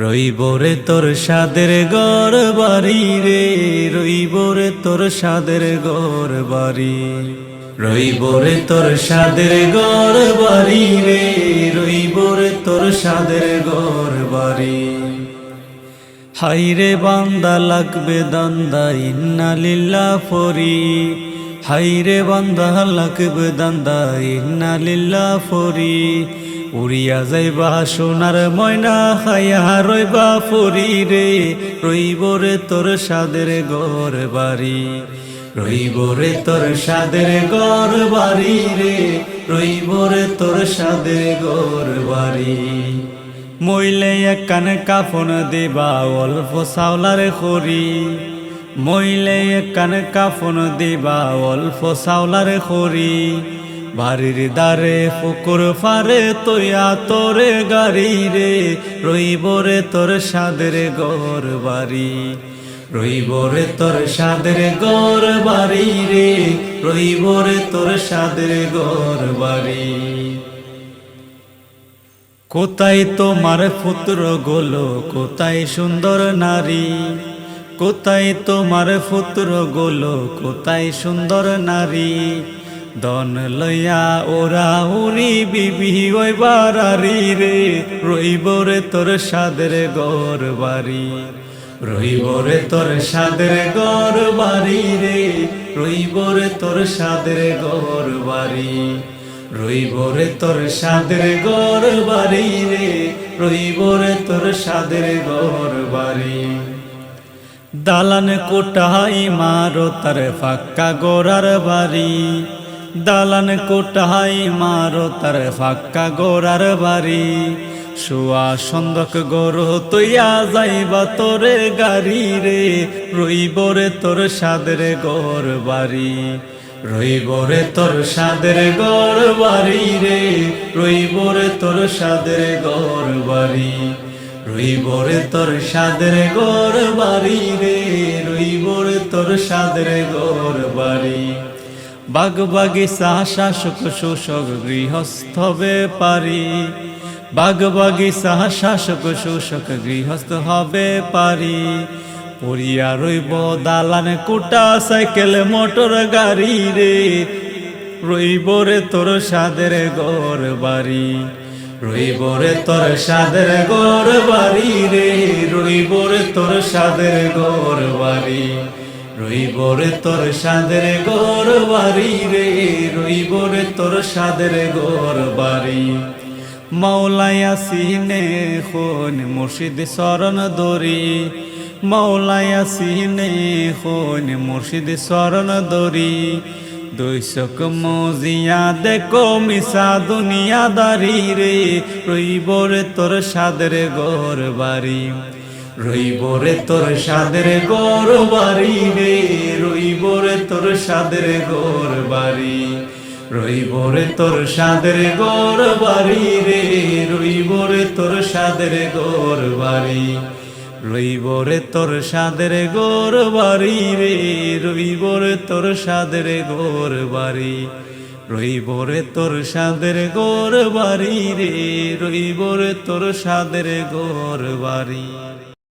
রইব রে তোর সাদের গর বাড়ি রে, রইব রে তোর সাদের গর বাড়ি। রইব রে তোর সাদের গর বাড়ি রে, রইব রে তোর সাদের গর বাড়ি। হাই রে বান্দা, লাগবে দান্দা লিল্লা ফরি। হাইরে বান্দা, লাগবে দান্দা লিল্লা ফরি। উড়িয়া যাইবা সোনার ময়না খাইয়া রইবা ফরি রে রইব রে তোর সাদের গর বাড়ি। রইব রে তোর সাদের গর বাড়ি রে। রইব রে তোর সাদের গর বাড়ি। মইলে কানে কাফন দিবা অল্প সাওলার খরি মইলে কানে কাফন দিবা অল্প সাওলার খরি বাড়ির দ্বারে পুকুর ফারে তৈয়া তোরে গাড়ি রে। রইব রে তোর সাদের গর বাড়ি। রইব রে তোর সাদের গর বাড়ি রে। রইব রে তোর সাদের গর বাড়ি। কোথায় তোমার পুত্র গোলো, কোথায় সুন্দর নারী? কোথায় তোমার পুত্র গোলো, কোথায় সুন্দর নারী? দন লইয়া ওরা উরি বিবি ওই বাড়ি রে। রইব রে তোর সাদের গর বাড়ি রইব রে তোর সাদের গর বাড়ি রে। রইব রে তোর সাদের গর বাড়ি রইব রে তোর সাদের গর বাড়ি রে। রইব রে তোর সাদের গর বাড়ি দালান কোটাই মারো তার ফাক্কা গোরার বাড়ি। দালান কোটাই মারো তার ফাক্কা গোরার বাড়ি। শুয়া সন্দক গরু তৈয়া যাইবা তোরে গাড়ি রে। রইব রে তোর সাদের গর বাড়ি। রইব রে তোর সাদের গর বাড়ি রে। রইব রে তোর সাদের গর বাড়ি। রইব রে তোর সাদের গর বাড়ি রে। রইব রে তোর সাদের গর বাড়ি। বাগ বাগিচা শাসক শোষক গৃহস্থ পারি বাগ বাগিচা শাসক শোষক গৃহস্থ হবে পারি পড়িয়া রইব দালান কুটা সাইকেল মোটর গাড়ি রে। রইব রে তোর সাদের গর বাড়ি। রইব রে তোর সাদের গর বাড়ি রে। রইব রে তোর সাদের গর বাড়ি। রইব রে তোর সাদের গর বাড়ি রে, রইব রে তোর সাদের গর বাড়ি। মাওলায়া সিনে খুন মুর্শিদ শরণ দরি, মাওলায়া সিনে খুন মুর্শিদ শরণ দরি। দুইশক মজিয়া দেখো মিশা দুনিয়া দারি রে, রইব রে তোর সাদের গর বাড়ি। রইব রে তোর সাদের গর বাড়ি রে, রইব রে তোর সাদের গর বাড়ি। রইব রে তোর সাদের গর বাড়ি রে, রইব রে তোর সাদের গর বাড়ি। রইব রে তোর সাদের গোর বাড়ি রে, রইব রে তোর সাদের গোর বাড়ি। রইব রে তোর সাদের গোর বাড়ি রে, রইব রে তোর সাদের গোর বাড়ি।